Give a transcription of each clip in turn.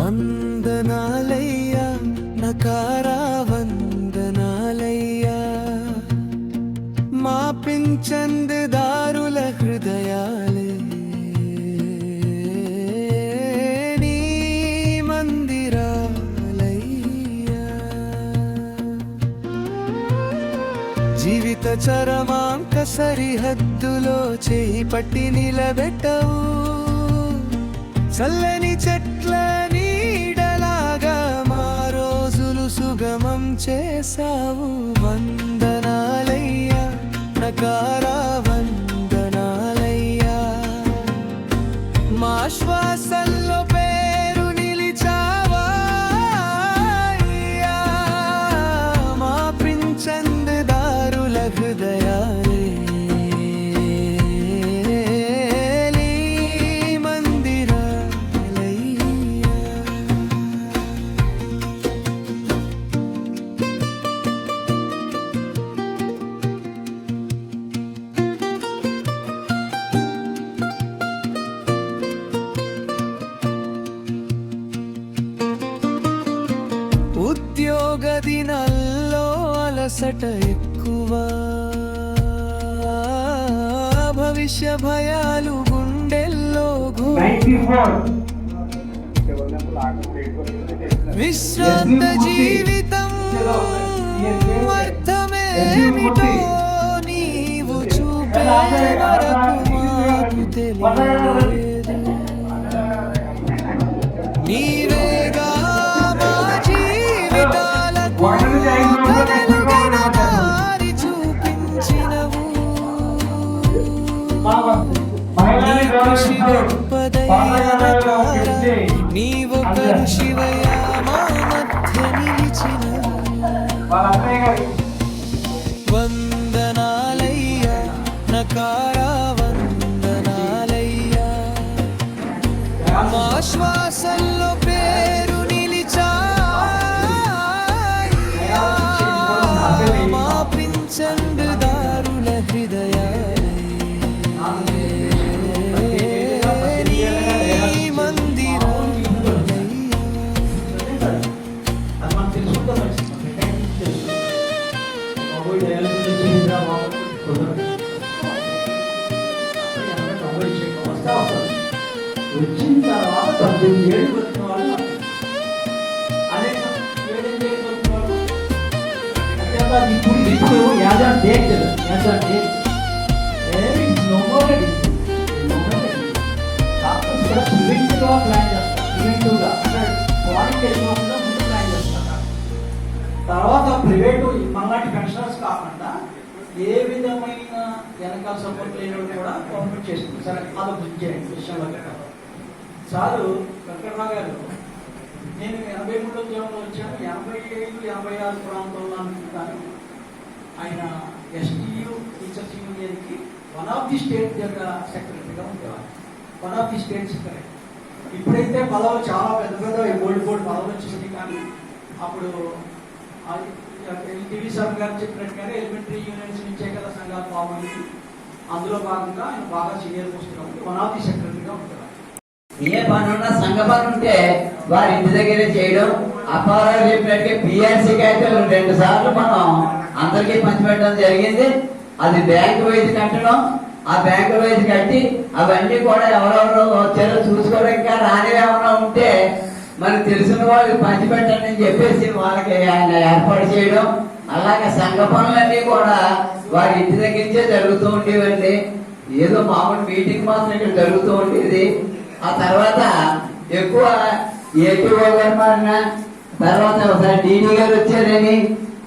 వందనాలయ్యా నకారా వందనాలయ్యా మా పించందదారుల హృదయాలే. నీ మందిరాలయ్యా. జీవిత చరమాంక సరిహద్దులో చేయి పట్టి నిలబెట్టవు. చల్లని చెట్లని చేసావు వందనాలయ్యా నకారా వందనాలయ్యా. మా శ్వాసల్లో అలసట ఎక్కువ? భవిష్య భయాలు గుండెల్లో విశ్రాంత జీవితం అర్థమేమిటో నీవు చూపే వరకు మాకు తెలియలేదు కృషి గొప్పదయ్యనగా నీవొకరు శివయ్య మా మధ్య గారి. వందనాలయ్యా నకారా అంతేకాదు అది ఇప్పుడు ఇప్పుడు as on date as on date ఏమి నో మోర్ డాక్టర్స్ కూడా ప్రివెంటివ్గా ప్లాన్ ప్రివెంటివ్గా అంటే ముందు ప్లాన్ తర్వాత ప్రైవేటు మనలాంటి పెన్షనర్స్ కాకుండా ఏ విధమైన వెనకాల సపోర్ట్ లేని కూడా గవర్నమెంట్ చేస్తుంది. సరే అది బుక్ చేయండి విషయంలో చాలు వెంకటరావు గారు నేను ఎనభై మూడో ఉద్యోగంలో వచ్చాను. ఎనభై ఐదు ఎనభై ఆరు ప్రాంతంలో అనుకుంటాను. ఆయన ఎస్టీయు టీచర్స్ యూనియన్కి వన్ ఆఫ్ ది స్టేట్ యొక్క సెక్రటరీగా ఉండేవారు. One of the state secretary ఇప్పుడైతే పదవులు చాలా పెద్ద పెద్ద ఓల్డ్ బోర్డ్ పదవులు వచ్చింది కానీ అప్పుడు ఎల్టీవీ సార్ గారు చెప్పినట్టుగానే ఎలిమెంటరీ యూనియన్స్ నుంచే కదా సంఘాలు ఫామ్ అయింది అందులో భాగంగా ఆయన బాగా సీనియర్ పోస్ట్ కాబట్టి వన్ ఆఫ్ ది సెక్రటరీగా ఉంటారు ఏ పని ఉన్నా సంఘ పని ఉంటే వారి ఇంటి దగ్గరే చేయడం. అప్పారావు చెప్పినట్టు పిఆర్సీకి అయితే రెండు సార్లు మనం అందరికీ పంచిపెట్టడం జరిగింది. అది బ్యాంకు వైద్య కట్టడం. ఆ బ్యాంకు వైద్య కట్టి అవన్నీ కూడా ఎవరెవరు వచ్చారో చూసుకోవడం ఇంకా రాని ఏమైనా ఉంటే మనకు తెలిసిన వాళ్ళకి పంచిపెట్టండి అని చెప్పేసి వాళ్ళకి ఆయన ఏర్పాటు చేయడం. అలాగే సంఘ పనులన్నీ కూడా వారి ఇంటి దగ్గర నుంచే జరుగుతూ ఉండేవండి. ఏదో మామూలు మీటింగ్ మాత్రం ఇక్కడ జరుగుతూ ఉండేది. ఆ తర్వాత ఎక్కువ ఏపీ గారు తర్వాత ఒకసారి డీడీ గారు వచ్చారని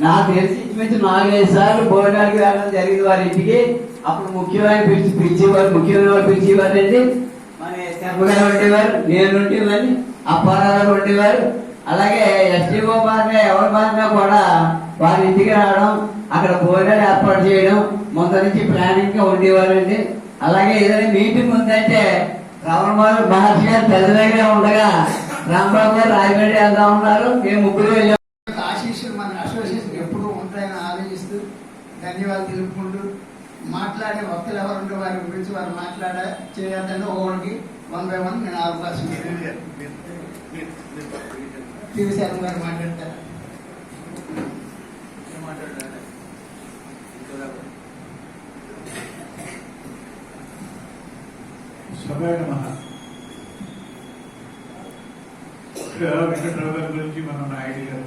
నాకు తెలిసి ఇంచుమించు నాలుగైదు సార్లు భోజనానికి వెళ్ళడం జరిగింది వారి ఇంటికి. అప్పుడు ముఖ్యమైన పిలిచి పిలిచేవారు ముఖ్యమైన వారు పిలిచేవారండి మన శర్మ ఉండేవారు నేను ఉండేవారు అప్పారావు ఉండేవారు. అలాగే ఎస్టీఓ మారిన ఎవరి మారినా కూడా వారి ఇంటికి రావడం అక్కడ భోజనాలు ఏర్పాటు చేయడం ముందు నుంచి ప్లానింగ్గా ఉండేవారండి. అలాగే ఏదైనా మీటింగ్ ఉందంటే రమణమాలు మహర్షి గారు పెద్ద దగ్గరే ఉండగా రాంబాబు గారు రాజమండ్రి వెళ్తా ఉన్నారు. మేము ముగ్గురు వెళ్ళాం. ఆశీస్సులు మన అసోసియేషన్ ఎప్పుడూ ఉంటాయని ఆలోచిస్తూ ధన్యవాదాలు తెలుపుకుంటూ మాట్లాడే వక్తలు ఎవరు ఉంటే వారి గురించి వారు మాట్లాడ చేయాలని ఒకరికి వన్ బై వన్ నేను అవకాశం శర్మ గారు మాట్లాడతారు. శివాయ నమః. వెంకట్రావు గారి గురించి మన నాయుడు గారు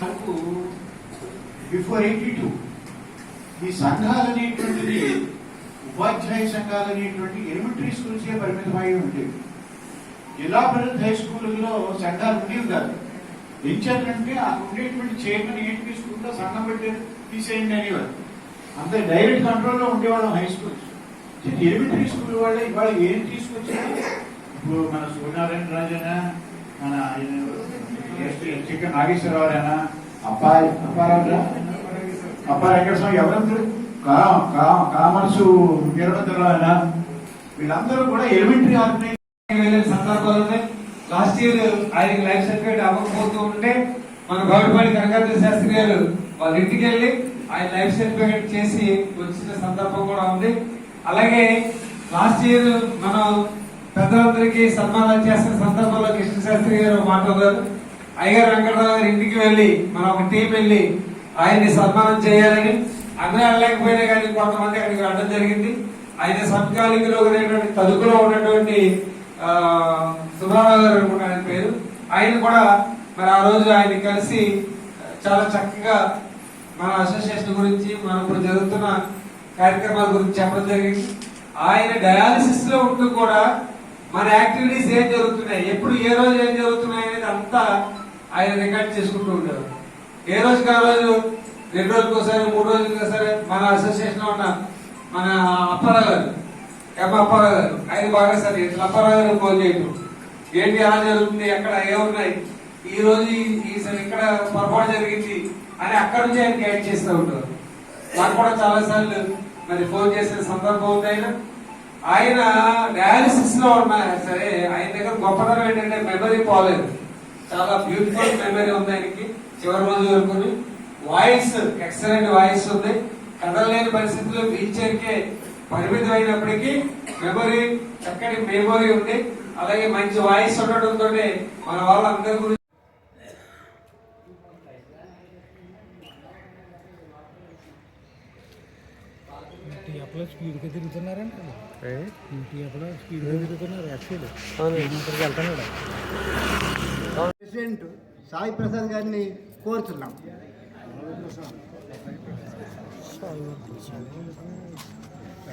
నాకు బిఫోర్ ఎయిటీ టూ ఈ సంఘాలు అనేటువంటిది ఉపాధ్యాయ సంఘాలు అనేటువంటి ఎలిమెంటరీ స్కూల్స్కే పరిమితమై ఉండేవి. జిల్లా పరిషత్ హై స్కూళ్ళలో సంఘాలు ఉండేవి కాదు. ఏం చేద్దంటే ఆ ఉండేటువంటి చైర్మన్ ఏంటి స్కూల్లో సంఘం పెట్టి తీసేయండి అనేవారు. అంత డైరెక్ట్ కంట్రోల్లో ఉండేవాళ్ళం హై స్కూల్స్ ఏమి తీసుకునే వాళ్ళే? ఇవాళ ఏం తీసుకొచ్చారు ఇప్పుడు మన సూర్యనారాయణ రాజేనా మన చికెన్ నాగేశ్వరరావునా అప్పాయి అప్పారావు అప్పా వెంకటస్వామి ఎవరందరూ? కా కా కామర్సు వీరభద్రరావు వీళ్ళందరూ కూడా ఎలిమెంటరీ ఆర్గనైజ్ వెళ్ళిన సందర్భాలు ఉన్నాయి. లాస్ట్ ఇయర్ ఆయనకి లైఫ్ సర్టిఫికేట్ అవ్వకపోతూ ఉంటే మన గౌరవపల్లి కనకాద్రి శాస్త్రి గారు వాళ్ళ ఇంటికి వెళ్ళి ఆయన లైఫ్ సర్టిఫికేట్ చేసి వచ్చిన సందర్భం కూడా ఉంది. అలాగే లాస్ట్ ఇయర్ మనం పెద్దలందరికీ సన్మానాలు చేస్తున్న సందర్భంలో కృష్ణ శాస్త్రి గారు మాట్లాడారు. అయ్యగారు వెంకటరావు గారి ఇంటికి వెళ్ళి మన ఒక టీం వెళ్ళి ఆయన్ని సన్మానం చేయాలని అందరూ వెళ్ళలేకపోయినా కానీ కొంతమంది అక్కడికి వెళ్ళడం జరిగింది. ఆయన సమకాలీకులో ఉన్నటువంటి తదుకులో ఉన్నటువంటి ఆ, సుబ్బారావు గారు అనుకుంటా ఆయన పేరు. ఆయన కూడా మరి ఆ రోజు ఆయన కలిసి చాలా చక్కగా మన అసోసియేషన్ గురించి మన ఇప్పుడు జరుగుతున్న కార్యక్రమాల గురించి చెప్పడం జరిగింది. ఆయన డయాలసిస్లో ఉంటూ కూడా మన యాక్టివిటీస్ ఏం జరుగుతున్నాయి? ఎప్పుడు ఏ రోజు ఏం జరుగుతున్నాయి అనేది అంతా ఆయన రికార్డ్ చేసుకుంటూ ఉంటారు. ఏ రోజుకి ఆ రోజు? రెండు రోజులకు ఒకసారి మూడు రోజులకి ఒకసారి? మన అసోసియేషన్లో ఉన్న మన అప్పారావు గారు. ఎం అప్పారావు గారు? ఆయన బాగా సరే ఇట్లా అప్పారావు గారు ఫోన్ చేయటం. ఏంటి ఎలా జరుగుతుంది? ఎక్కడ ఏమున్నాయి ఈ రోజు ఈ- ఇక్కడ పొరపాటు జరిగింది అని అక్కడ నుంచి ఆయన గైడ్ చేస్తూ ఉంటారు. నాకు కూడా చాలా సార్లు మరి ఫోన్ చేసిన సందర్భం ఉంది ఆయన. ఆయన డయాలిసిస్లో ఉన్నారు సరే ఆయన దగ్గర గొప్పతనం ఏంటంటే మెమరీ పోలేదు. చాలా బ్యూటిఫుల్ మెమరీ ఉంది ఆయనకి. చివరి రోజు వరకు వాయిస్ ఎక్సలెంట్ వాయిస్ ఉంది. కదలలేని పరిస్థితుల్లో వీల్ చైర్ కే పరిమితం అయినప్పటికీ మెమరీ చక్కటి మెమరీ ఉంది. అలాగే మంచి వాయిస్ ఉండడంతో మన వాళ్ళందరి గురించి టీఎఫ్లో స్పీడ్గా తిరుగుతున్నారంట టీఎఫ్లో స్పీడ్గా తిరుగుతున్నారు యాక్చువల్లీ ఇక్కడికి వెళ్తున్నాడు ప్రెసిడెంట్ సాయి ప్రసాద్ గారిని కోరుతున్నాం.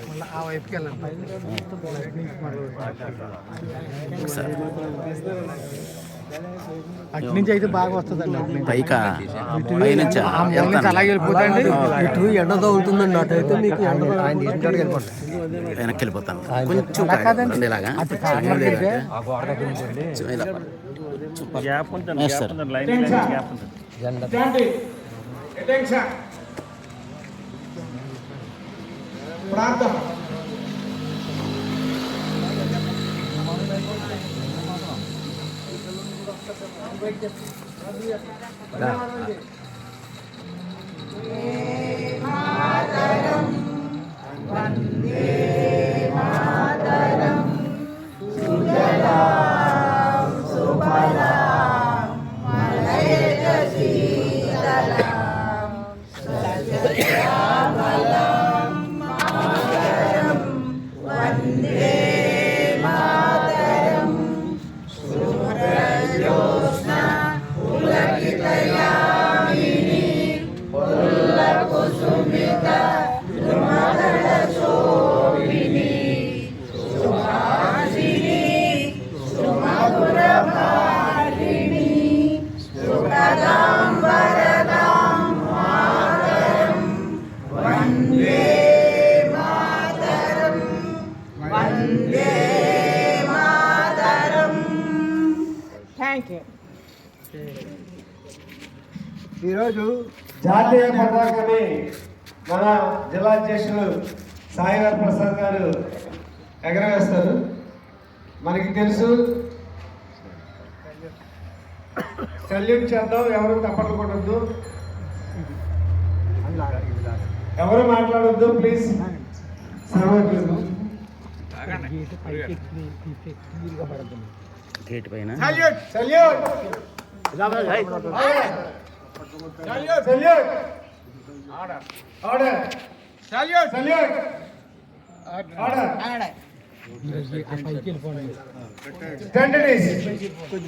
మళ్ళీ ఆ వైపుకి వెళ్ళండి. అటు నుంచి అయితే బాగా వస్తుందండి. పైకా? ఇటు పైనుంచా? అలాగే వెళ్ళిపోతాండి. ఇటు ఎండతో ఉంటుందండి అటు అయితే మీకు ఎండ ఆయన తీసుకుంటాడు వెళ్ళిపోతాం వెనక్కి వెళ్ళిపోతాను కొంచెం ఇలాగా. ప్రార్థన. ఈరోజు జాతీయ పతాకాన్ని మన జిల్లా అధ్యక్షులు సాయినాథ్ ప్రసాద్ గారు ఎగరవేస్తారు. మనకి తెలుసు. సల్యూట్ చేద్దాం ఎవరు తప్పట్లు కొట్టద్దు. ఎవరు మాట్లాడొద్దు ప్లీజ్ సర్వట్లేదు గేట్ పైన. Salute salute.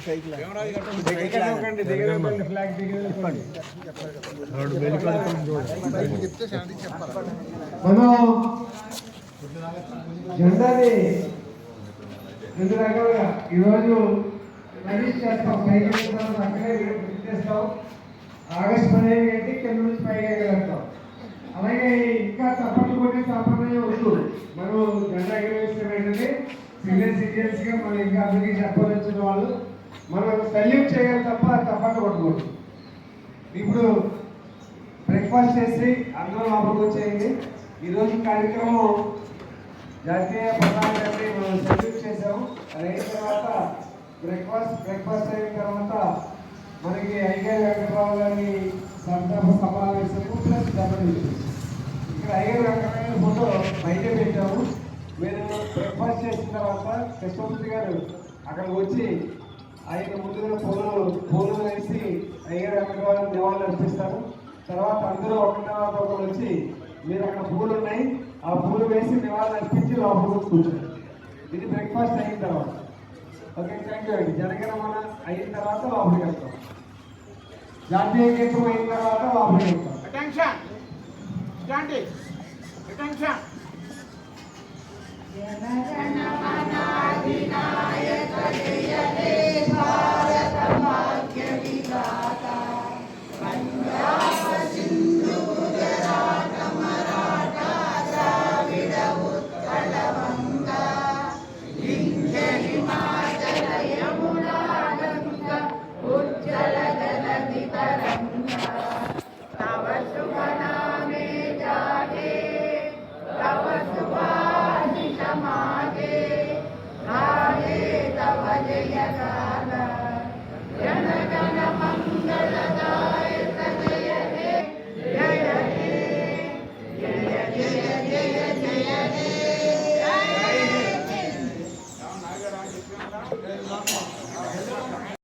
దగ్గర ఇవ్వకండి, దగ్గర ఇవ్వండి, ఫ్లాగ్ దగ్గర ఇవ్వండి. వాడు వెళ్ళిపోతుంది చూడు. మనం జెండాని రెండు రకాలుగా ఈరోజు రిలీజ్ చేస్తాం. పైకి వెళ్తాం అక్కడే చేస్తాం ఆగస్ట్ పదిహేను కంటే కింద నుంచి పైకి ఎగరేస్తాం అలాగే ఇంకా తప్పట్లు కొట్టే సాంప్రదాయం వద్దు మనం జెండా ఎగరేసిన వెంటనే సీనియర్ సిటిజన్స్గా మనం ఇంకా అందరికీ చెప్పవలసిన వాళ్ళు మనం సల్యూట్ చేయాలి తప్ప తప్పట్లు కొట్టకూడదు. ఇప్పుడు బ్రేక్ఫాస్ట్ చేసి అందరం లోపలికి వచ్చేయండి. ఈరోజు కార్యక్రమం జాతీయ పతాకాన్ని మనం సెల్యూట్ చేసాము అది అయిన తర్వాత బ్రేక్ఫాస్ట్ బ్రేక్ఫాస్ట్ అయిన తర్వాత మనకి ఐగర్ వెంకటరావు గారి సంతాప సమావేశము ప్లస్ డబ్బులు ఇక్కడ ఐగర్ వెంకటరావు ఫోటో బయట పెట్టాము. మీరు బ్రేక్ఫాస్ట్ చేసిన తర్వాత కృష్ణమూర్తి గారు అక్కడికి వచ్చి ఆయన ముందుగా పూలు పూలు వేసి అయ్యగారు వెంకటరావు నివాళులు అర్పిస్తారు. తర్వాత అందరూ ఒకటి తర్వాత ఒకరు వచ్చి మీరు అక్కడ పూలు ఉన్నాయి. ఆ పూలు వేసి నివాళులు అర్పించి లోపలికి కూర్చోండి ఇది బ్రేక్ఫాస్ట్ అయిన తర్వాత. ఓకే థ్యాంక్ యూ అండి జనగణమన అయిన తర్వాత లోపలికి వెళ్తాం. జాతీయ గీతం అయిన తర్వాత లోపలికి వెళ్తాం. Attention standing attention Jana Gana Mana